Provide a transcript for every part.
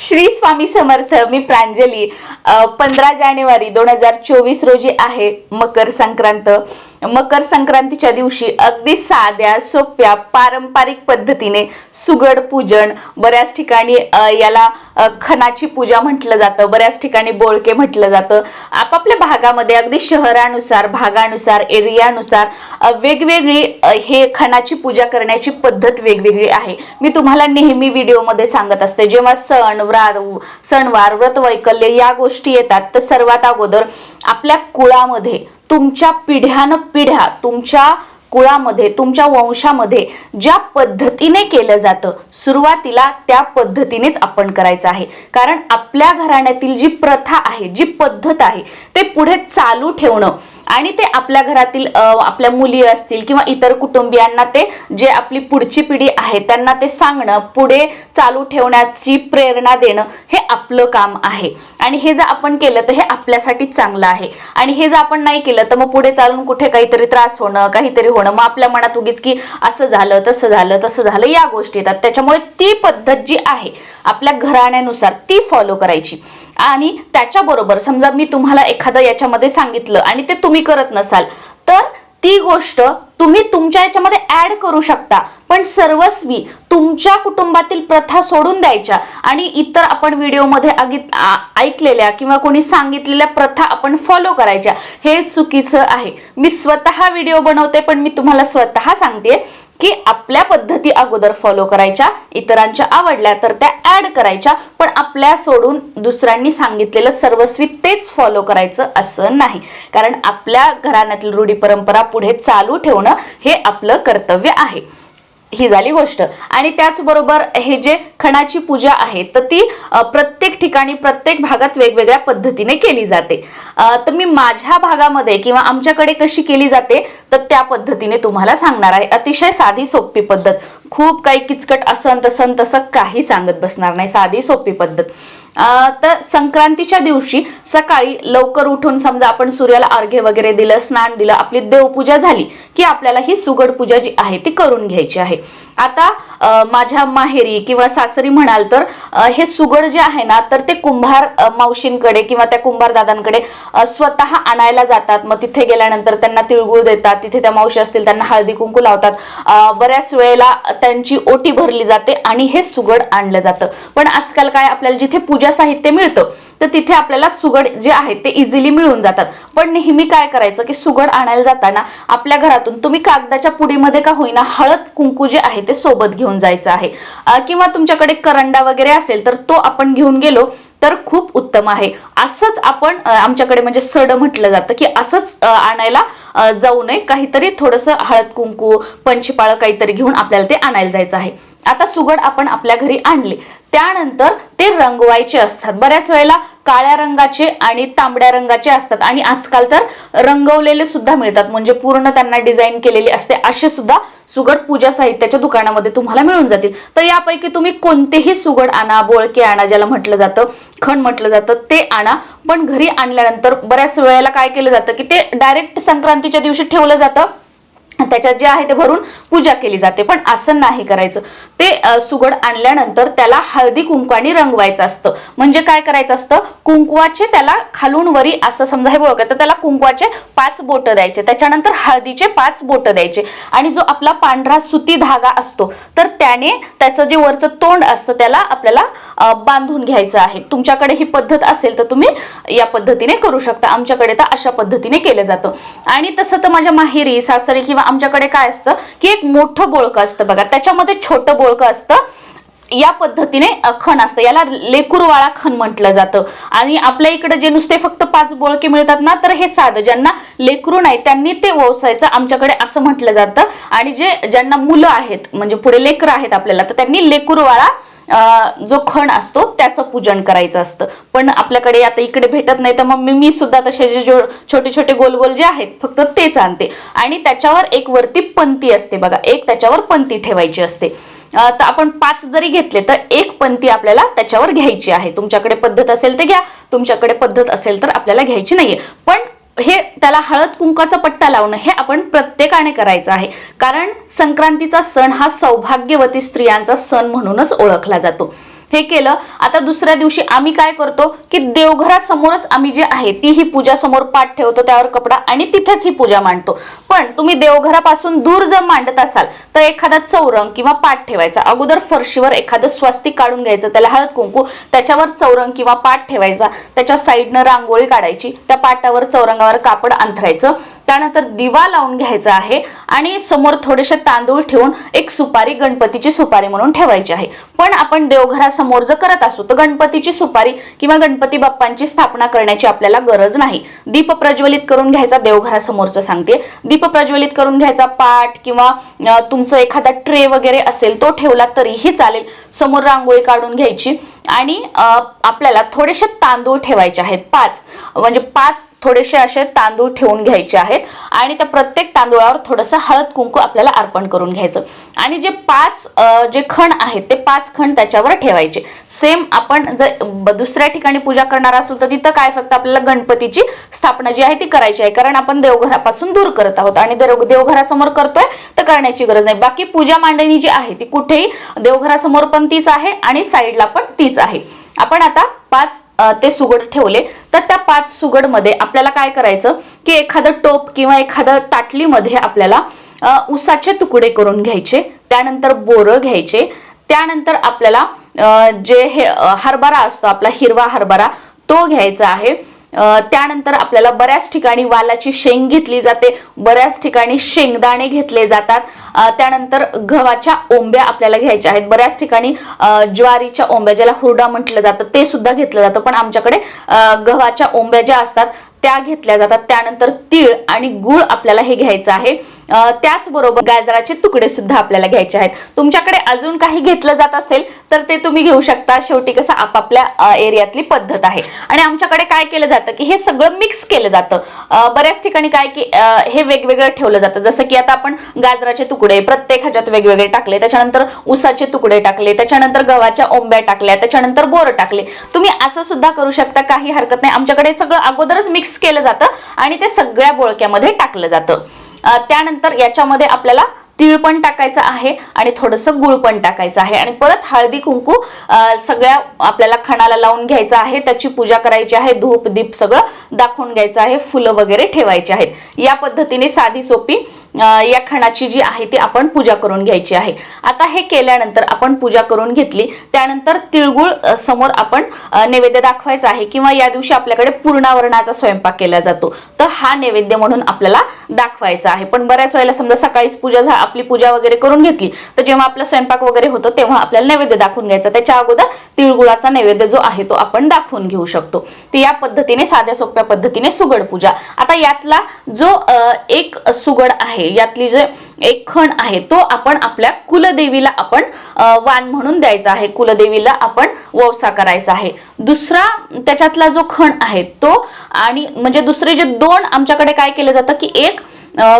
श्री स्वामी समर्थ मी प्रांजली. पंधरा जानेवारी दोन हजार चोवीस रोजी आहे मकर संक्रांत. मकर संक्रांतीच्या दिवशी अगदी साध्या सोप्या पारंपरिक पद्धतीने सुगड पूजन बऱ्याच ठिकाणी याला खनाची खणाची पूजा म्हटलं जातं बऱ्याच ठिकाणी बोळके म्हटलं जातं. आपापल्या भागामध्ये अगदी शहरानुसार भागानुसार एरियानुसार वेगवेगळी हे खणाची पूजा करण्याची पद्धत वेगवेगळी आहे. मी तुम्हाला नेहमी व्हिडिओमध्ये सांगत असते जेव्हा सण व्रा सणवार व्रत वैकल्य या गोष्टी येतात तर सर्वात अगोदर आपल्या कुळामध्ये तुमच्या पिढ्यान पिढ्या तुमच्या कुळामध्ये तुमच्या वंशामध्ये ज्या पद्धतीने केलं जातं सुरुवातीला त्या पद्धतीनेच आपण करायचं आहे. कारण आपल्या घराण्यातील जी प्रथा आहे जी पद्धत आहे ते पुढे चालू ठेवणं आणि ते आपल्या घरातील आपल्या मुली असतील किंवा इतर कुटुंबियांना ते जे आपली पुढची पिढी आहे त्यांना ते सांगणं पुढे चालू ठेवण्याची प्रेरणा देणं हे आपलं काम आहे. आणि हे जर आपण केलं तर हे आपल्यासाठी चांगलं आहे. आणि हे जर आपण नाही केलं तर मग पुढे चालून कुठे काहीतरी त्रास होणं काहीतरी होणं मग आपल्या मनात उगीच की असं झालं तसं झालं तसं झालं या गोष्टी येतात. त्याच्यामुळे ती पद्धत जी आहे आपल्या घराण्यानुसार ती फॉलो करायची. आणि त्याच्याबरोबर समजा मी तुम्हाला एखादं याच्यामध्ये सांगितलं आणि ते तुम्ही करत नसाल तर ती गोष्ट तुम्ही तुमच्या याच्यामध्ये ऍड करू शकता. पण सर्वस्वी तुमच्या कुटुंबातील प्रथा सोडून द्यायच्या आणि इतर आपण व्हिडिओमध्ये अगित ऐकलेल्या किंवा कोणी सांगितलेल्या प्रथा आपण फॉलो करायच्या. हे चुकीचं आहे. मी स्वतः व्हिडिओ बनवते पण मी तुम्हाला स्वतः सांगते की आपल्या पद्धती अगोदर फॉलो करायच्या इतरांच्या आवडल्या तर त्या ऍड करायच्या पण आपल्या सोडून दुसऱ्यांनी सांगितलेलं सर्वस्वी तेच फॉलो करायचं असं नाही. कारण आपल्या घराण्यातील रूढी परंपरा पुढे चालू ठेवणं हे आपलं कर्तव्य आहे. ही झाली गोष्ट. आणि त्याचबरोबर हे जे खणाची पूजा आहे तर ती प्रत्येक ठिकाणी प्रत्येक भागात वेगवेगळ्या पद्धतीने केली जाते. तर मी माझ्या भागामध्ये किंवा आमच्याकडे कशी केली जाते तर त्या पद्धतीने तुम्हाला सांगणार आहे. अतिशय साधी सोपी पद्धत. खूप काही किचकट असं तसन तसं काही सांगत बसणार नाही. साधी सोपी पद्धत. तर संक्रांतीच्या दिवशी सकाळी लवकर उठून समजा आपण सूर्याला अर्घ्य वगैरे दिलं स्नान दिलं आपली देवपूजा झाली की आपल्याला ही सुगड पूजा जी आहे ती करून घ्यायची आहे. आता माझ्या माहेरी किंवा सासरी म्हणाल तर हे सुगड जे आहे ना तर ते कुंभार मावशींकडे किंवा त्या कुंभार दादांकडे स्वतः आणायला जातात. मग तिथे गेल्यानंतर त्यांना तिळगुळ देतात. तिथे त्या मावशी असतील त्यांना हळदी कुंकू लावतात. बऱ्याच वेळेला त्यांची ओटी भरली जाते आणि हे सुगड आणलं जातं. पण आजकाल काय आपल्याला जिथे पूजा साहित्य मिळतं तर तिथे आपल्याला सुगड जे आहे ते इझिली मिळून जातात. पण नेहमी काय करायचं की सुगड आणायला जाताना आपल्या घरातून तुम्ही कागदाच्या पुडीमध्ये का होईना हळद कुंकू जे आहे ते सोबत घेऊन जायचं आहे. किंवा तुमच्याकडे करंडा वगैरे असेल तर तो आपण घेऊन गेलो तर खूप उत्तम आहे. असंच आपण आमच्याकडे म्हणजे सड म्हटलं जातं की असंच आणायला जाऊ नये. काहीतरी थोडंसं हळद कुंकू पंचपाळ काहीतरी घेऊन आपल्याला ते आणायला जायचं आहे. आता सुगड आपण आपल्या घरी आणले. त्यानंतर ते रंगवायचे असतात. बऱ्याच वेळेला काळ्या रंगाचे आणि तांबड्या रंगाचे असतात आणि आजकाल तर रंगवलेले सुद्धा मिळतात. म्हणजे पूर्ण त्यांना डिझाईन केलेली असते. असे सुद्धा सुगड पूजा साहित्याच्या दुकानामध्ये तुम्हाला मिळून जातील. तर यापैकी तुम्ही कोणतेही सुगड आणा बोळके आणा ज्याला म्हटलं जातं खण म्हटलं जातं ते आणा. पण घरी आणल्यानंतर बऱ्याच वेळेला काय केलं जातं की ते डायरेक्ट संक्रांतीच्या दिवशी ठेवलं जातं. त्याच्यात जे आहे ते भरून पूजा केली जाते. पण असं नाही करायचं. ते सुगड आणल्यानंतर त्याला हळदी कुंकवानी रंगवायचं असतं. म्हणजे काय करायचं असतं? कुंकवाचे त्याला खालून वरी असं समजा हे बोलत तर त्याला कुंकवाचे पाच बोट द्यायचे. त्याच्यानंतर हळदीचे पाच बोट द्यायचे. आणि जो आपला पांढरा सुती धागा असतो तर त्याने त्याचं जे वरचं तोंड असतं त्याला आपल्याला बांधून घ्यायचं आहे. तुमच्याकडे ही पद्धत असेल तर तुम्ही या पद्धतीने करू शकता. आमच्याकडे तर अशा पद्धतीने केलं जातं. आणि तसं तर माझ्या माहेरी सासरी किंवा आमच्याकडे काय असतं की एक मोठं बोळकं असतं बघा. त्याच्यामध्ये छोटं बोळकं असतं. या पद्धतीने खण असतं. याला लेकुरवाळा खण म्हटलं जातं. आणि आपल्या इकडे जे नुसते फक्त पाच बोळके मिळतात ना तर हे साधं. ज्यांना लेकरू नाही त्यांनी ते व्यवसायचं आमच्याकडे असं म्हटलं जातं. आणि जे ज्यांना मुलं आहेत म्हणजे पुढे लेकरं आहेत आपल्याला तर त्यांनी लेकुरवाळा जो खण असतो त्याचं पूजन करायचं असतं. पण आपल्याकडे आता इकडे भेटत नाही तर मग मी मी सुद्धा तसे जे जो छोटे छोटे गोल गोल जे आहेत फक्त तेच आणते. आणि त्याच्यावर एक वरती पंती असते बघा एक त्याच्यावर पंती ठेवायची असते. तर आपण पाच जरी घेतले तर एक पंती आपल्याला त्याच्यावर घ्यायची आहे. तुमच्याकडे पद्धत असेल तर घ्या तुमच्याकडे पद्धत असेल तर आपल्याला घ्यायची नाहीये. पण हे त्याला हळद कुंकाचा पट्टा लावणं हे आपण प्रत्येकाने करायचं आहे. कारण संक्रांतीचा सण हा सौभाग्यवती स्त्रियांचा सण म्हणूनच ओळखला जातो. हे केलं. आता दुसऱ्या दिवशी आम्ही काय करतो की देवघरासमोरच आम्ही जे आहे ती ही पूजा समोर पाठ ठेवतो त्यावर कपडा आणि तिथेच ही पूजा मांडतो. पण तुम्ही देवघरापासून दूर जर मांडत असाल तर एखादा चौरंग किंवा पाठ ठेवायचा. अगोदर फरशीवर एखादं स्वस्तिक काढून घ्यायचं त्याला हळद कुंकू त्याच्यावर चौरंग किंवा पाठ ठेवायचा. त्याच्या साईडनं रांगोळी काढायची. त्या पाटावर चौरंगावर कापड अंथरायचं. त्यानंतर दिवा लावून घ्यायचा आहे आणि समोर थोडेसे तांदूळ ठेवून एक सुपारी गणपतीची सुपारी म्हणून ठेवायची आहे. पण आपण देवघरासमोर जर करत असू तर गणपतीची सुपारी किंवा गणपती बाप्पांची स्थापना करण्याची आपल्याला गरज नाही. दीप प्रज्वलित करून घ्यायचा देवघरासमोरचं सांगते. दीप प्रज्वलित करून घ्यायचा पाठ किंवा तुमचं एखादा ट्रे वगैरे असेल तो ठेवला तरीही चालेल. समोर रांगोळी काढून घ्यायची. आणि अं, आपल्याला थोडेसे तांदूळ ठेवायचे आहेत. पाच म्हणजे पाच थोडेसे असे तांदूळ ठेवून घ्यायचे आहेत. आणि त्या प्रत्येक तांदूळावर थोडंसं हळद कुंकू आपल्याला अर्पण करून घ्यायचं. आणि जे पाच जे खण आहेत ते पाच खण त्याच्यावर ठेवायचे. सेम आपण जर दुसऱ्या ठिकाणी पूजा करणार असू तर तिथं काय फक्त आपल्याला गणपतीची स्थापना जी आहे ती करायची आहे. कारण आपण देवघरापासून दूर करत आहोत आणि देवघरासमोर करतोय तर करण्याची गरज नाही. बाकी पूजा मांडणी जी आहे ती कुठेही देवघरासमोर पण तीच आहे आणि साईडला पण तीच आहे. आपण आता पाच ते सुगड ठेवले. तर त्या पाच सुगडमध्ये आपल्याला काय करायचं की एखादं टोप किंवा एखादं ताटलीमध्ये आपल्याला उसाचे तुकडे करून घ्यायचे. त्यानंतर बोरं घ्यायचे. त्यानंतर आपल्याला जे हे हरभरा असतो आपला हिरवा हरभरा तो घ्यायचा आहे. त्यानंतर आपल्याला बऱ्याच ठिकाणी वालाची शेंग घेतली जाते. बऱ्याच ठिकाणी शेंगदाणे घेतले जातात. त्यानंतर गव्हाच्या ओंब्या आपल्याला घ्यायच्या आहेत. बऱ्याच ठिकाणी ज्वारीच्या ओंब्या ज्याला हुरडा म्हटलं जातं ते सुद्धा घेतलं जातं. पण आमच्याकडे गव्हाच्या ओंब्या ज्या असतात त्या घेतल्या जातात. त्यानंतर तीळ आणि गुळ आपल्याला हे घ्यायचं आहे. त्याचबरोबर गाजराचे तुकडे सुद्धा आपल्याला घ्यायचे आहेत. तुमच्याकडे अजून काही घेतलं जात असेल तर ते तुम्ही घेऊ शकता. शेवटी कसं आपापल्या एरियातली पद्धत आहे. आणि आमच्याकडे काय केलं जातं की हे सगळं मिक्स केलं जातं. बऱ्याच ठिकाणी काय की हे वेगवेगळं ठेवलं जातं. जसं की आता आपण गाजराचे तुकडे प्रत्येक ह्याच्यात वेगवेगळे टाकले. त्याच्यानंतर उसाचे तुकडे टाकले. त्याच्यानंतर गव्हाच्या ओंब्या टाकल्या. त्याच्यानंतर बोर टाकले. तुम्ही असं सुद्धा करू शकता. काही हरकत नाही. आमच्याकडे सगळं अगोदरच मिक्स केलं जातं आणि ते सगळ्या बोळक्यामध्ये टाकलं जातं. त्यानंतर याच्यामध्ये आपल्याला तीळ पण टाकायचं आहे आणि थोडंसं गुळ पण टाकायचं आहे. आणि परत हळदी कुंकू सगळ्या आपल्याला खणाला लावून घ्यायचं आहे. त्याची पूजा करायची आहे. धूप दीप सगळं दाखवून घ्यायचं आहे. फुलं वगैरे ठेवायची आहेत. या पद्धतीने साधी सोपी या खणाची जी आहे ती आपण पूजा करून घ्यायची आहे. आता हे केल्यानंतर आपण पूजा करून घेतली. त्यानंतर तिळगुळ समोर आपण नैवेद्य दाखवायचा आहे किंवा या दिवशी आपल्याकडे पूर्णावरणाचा स्वयंपाक केला जातो. तर हा नैवेद्य म्हणून आपल्याला दाखवायचा आहे. पण बऱ्याच वेळेला समजा सकाळीच पूजा झा आपली पूजा वगैरे करून घेतली तर जेव्हा आपला स्वयंपाक वगैरे होतो तेव्हा आपल्याला नैवेद्य दाखवून घ्यायचा. त्याच्या अगोदर तिळगुळाचा नैवेद्य जो आहे तो आपण दाखवून घेऊ शकतो. तर या पद्धतीने साध्या सोप्या पद्धतीने सुगड पूजा. आता यातला जो एक सुगड आहे यातली जे एक खण आहे तो आपण आपल्या कुलदेवीला आपण वाण म्हणून द्यायचा आहे. कुलदेवीला आपण ववसा करायचा आहे. दुसरा त्याच्यातला जो खण आहे तो आणि म्हणजे दुसरे जे दोन आमच्याकडे काय केलं जातं की एक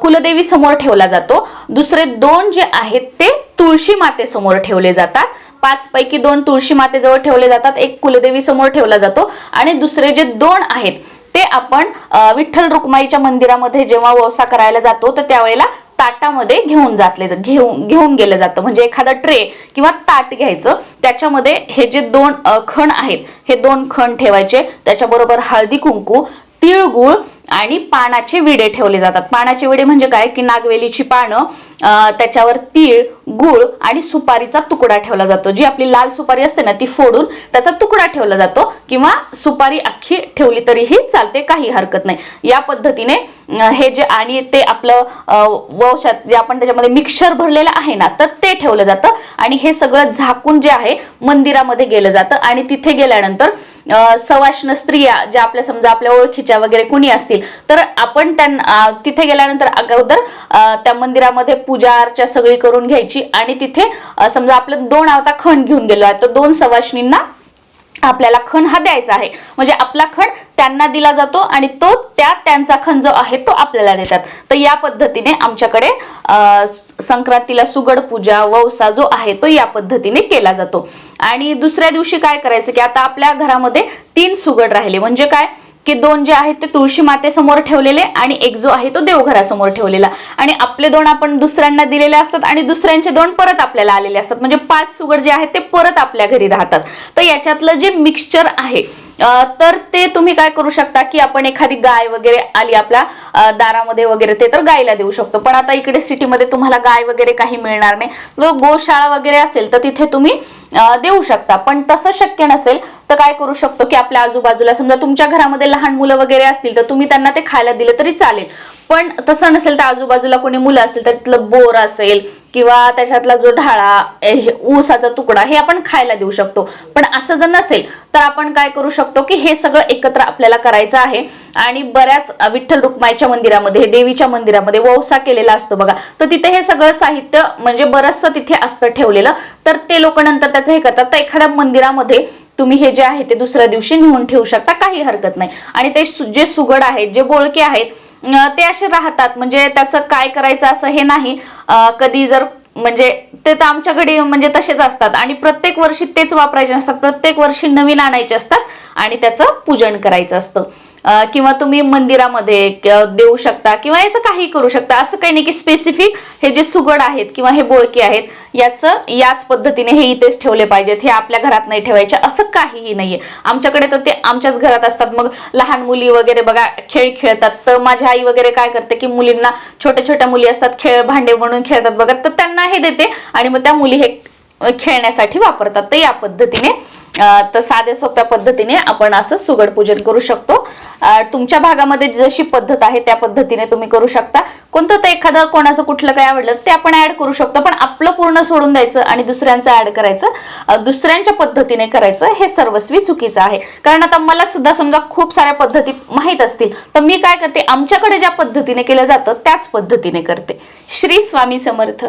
कुलदेवी समोर ठेवला जातो. दुसरे दोन जे आहेत ते तुळशी मातेसमोर ठेवले जातात. पाच पैकी दोन तुळशी मातेजवळ ठेवले जातात एक कुलदेवी समोर ठेवला जातो. आणि दुसरे जे दोन आहेत ते आपण विठ्ठल रुक्माईच्या मंदिरामध्ये जेव्हा ववसा करायला जातो तर त्यावेळेला ताटामध्ये घेऊन जातले घेऊन घेऊन गेलं जातं. म्हणजे एखादा ट्रे किंवा ताट घ्यायचं त्याच्यामध्ये हे जे दोन खण आहेत हे दोन खण ठेवायचे. त्याच्याबरोबर हळदी कुंकू तिळगुळ आणि पानाचे विडे ठेवले जातात. पानाचे विडे म्हणजे काय? की नागवेलीची पानं त्याच्यावर तीळ गुळ आणि सुपारीचा तुकडा ठेवला जातो. जी आपली लाल सुपारी असते ना ती फोडून त्याचा तुकडा ठेवला जातो किंवा सुपारी अख्खी ठेवली तरीही चालते काही हरकत नाही. या पद्धतीने हे जे आणि ते आपलं वंशात जे आपण त्याच्यामध्ये मिक्सर भरलेलं आहे ना तर ते ठेवलं जातं. आणि हे सगळं झाकून जे आहे मंदिरामध्ये गेलं जातं. आणि तिथे गेल्यानंतर सवाष्ण स्त्रिया ज्या आपल्या समजा आपल्या ओळखीच्या वगैरे कुणी असतील तर आपण त्यांना तिथे गेल्यानंतर अगोदर त्या मंदिरामध्ये पूजा अर्चा सगळी करून घ्यायची आणि तिथे समजा आपलं दोन आवता खण घेऊन गेलो आहे तर दोन सवाशिनींना आपल्याला खण हा द्यायचा आहे. म्हणजे आपला खण त्यांना दिला जातो आणि तो त्या त्यांचा खण जो आहे तो आपल्याला देतात. तर या पद्धतीने आमच्याकडे संक्रांतीला सुगड पूजा ववसा जो आहे तो या पद्धतीने केला जातो. आणि दुसऱ्या दिवशी काय करायचं की आता आपल्या घरामध्ये तीन सुगड राहिले. म्हणजे काय? की दोन जे आहेत ते तुळशी मातेसमोर ठेवलेले आणि एक जो आहे तो देवघरासमोर ठेवलेला. आणि आपले दोन आपण दुसऱ्यांना दिलेले असतात आणि दुसऱ्यांचे दोन परत आपल्याला आलेले असतात. म्हणजे पाच सुगड जे आहेत ते परत आपल्या घरी राहतात. तर याच्यातलं जे मिक्सचर आहे तर ते तुम्ही काय करू शकता की आपण एखादी गाय वगैरे आली आपल्या दारामध्ये वगैरे ते तर गायला देऊ शकतो. पण आता इकडे सिटीमध्ये तुम्हाला गाय वगैरे काही मिळणार नाही. गोशाळा वगैरे असेल तर तिथे तुम्ही देऊ शकता. पण तसं शक्य नसेल तर काय करू शकतो की आपल्या आजूबाजूला? समजा तुमच्या घरामध्ये लहान मुलं वगैरे असतील तर तुम्ही त्यांना ते खायला दिलं तरी चालेल. पण तसं नसेल तर आजूबाजूला कोणी मुलं असतील तर तिथलं बोर असेल किंवा त्याच्यातला जो ढाळा ऊसाचा तुकडा हे आपण खायला देऊ शकतो. पण असं जर नसेल तर आपण काय करू शकतो की हे सगळं एकत्र आपल्याला करायचं आहे. आणि बऱ्याच विठ्ठल रुक्माईच्या मंदिरामध्ये देवीच्या मंदिरामध्ये वौसा केलेला असतो बघा. तर तिथे हे सगळं साहित्य म्हणजे बरचसं तिथे असतं ठेवलेलं. तर ते लोक नंतर त्याचं हे करतात. तर एखाद्या मंदिरामध्ये तुम्ही हे जे आहे ते दुसऱ्या दिवशी नेऊन ठेवू शकता काही हरकत नाही. आणि ते जे सुगड आहेत जे बोळके आहेत ते असे राहतात. म्हणजे त्याचं काय करायचं असं हे नाही. कधी जर म्हणजे ते तर आमच्या घडी म्हणजे तसेच असतात. आणि प्रत्येक वर्षी तेच वापरायचे असतात प्रत्येक वर्षी नवीन आणायचे असतात आणि त्याचं पूजन करायचं असतं. किंवा तुम्ही मंदिरामध्ये देऊ शकता किंवा याचं काही करू शकता. असं काही नाही की स्पेसिफिक हे जे सुगड आहेत किंवा हे बोळके आहेत याचं याच पद्धतीने हे इथेच ठेवले पाहिजेत. हे आपल्या घरात नाही ठेवायचे. असं काहीही नाहीये. आमच्याकडे तर ते आमच्याच घरात असतात. मग लहान मुली वगैरे बघा खेळ खेळतात. तर माझी आई वगैरे काय करते की मुलींना छोट्या छोट्या मुली असतात खेळ भांडे म्हणून खेळतात बघा. तर त्यांना हे देते आणि मग त्या मुली हे खेळण्यासाठी वापरतात. तर या पद्धतीने तर साध्या सोप्या पद्धतीने आपण असं सुगड पूजन करू शकतो. तुमच्या भागामध्ये जशी पद्धत आहे त्या पद्धतीने तुम्ही करू शकता. कोणतं तर एखादं कोणाचं कुठलं काय आवडलं ते आपण ऍड करू शकतो. पण आपलं पूर्ण सोडून द्यायचं आणि दुसऱ्यांचं ऍड करायचं दुसऱ्यांच्या पद्धतीने करायचं हे सर्वस्वी चुकीचं आहे. कारण आता मला सुद्धा समजा खूप साऱ्या पद्धती माहीत असतील तर मी काय करते आमच्याकडे ज्या पद्धतीने केलं जातं त्याच पद्धतीने करते. श्री स्वामी समर्थ.